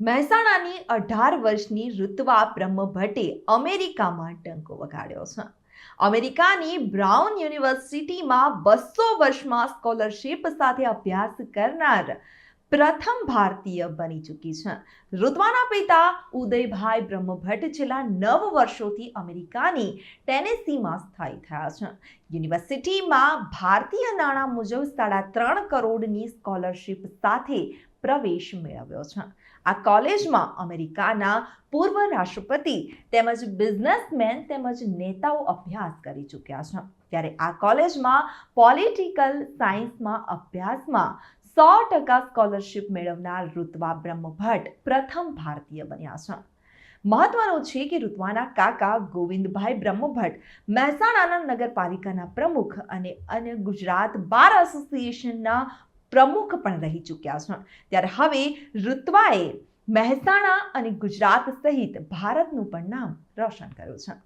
મહેસાણાની અઢાર વર્ષની ઋત્વા બ્રહ્મભટ્ટે અમેરિકામાં ટંકો વગાડ્યો છે. અમેરિકાની બ્રાઉન યુનિવર્સિટીમાં બસો વર્ષમાં સ્કોલરશિપ સાથે અભ્યાસ કરનાર પ્રથમ ભારતીય બની ચૂકી છે. ઋત્વાના પિતા ઉદયભાઈ બ્રહ્મભટ્ટ છેલ્લા નવ વર્ષોથી અમેરિકાની ટેનેસીમાં સ્થાયી થયા છે. યુનિવર્સિટીમાં ભારતીય નાણાં મુજબ સાડા ત્રણ કરોડની સ્કોલરશિપ સાથે પ્રવેશ મેળવ્યો છે. આ કોલેજમાં અમેરિકાના પૂર્વ રાષ્ટ્રપતિ તેમજ બિઝનેસમેન તેમજ નેતાઓ અભ્યાસ કરી ચૂક્યા છે. ત્યારે આ કોલેજમાં પોલિટિકલ સાયન્સમાં અભ્યાસમાં સો ટકા સ્કોલરશિપ મેળવનાર ઋત્વા બ્રહ્મભટ્ટ પ્રથમ ભારતીય બન્યા છે. મહત્વનું છે કે ઋત્વાના કાકા ગોવિંદભાઈ બ્રહ્મભટ્ટ મહેસાણાના નગરપાલિકાના પ્રમુખ અને અન્ય ગુજરાત બાર એસોસિએશનના પ્રમુખ પણ રહી ચૂક્યા છે. ત્યારે હવે ઋત્વાએ મહેસાણા અને ગુજરાત સહિત ભારતનું પણ નામ રોશન કર્યું છે.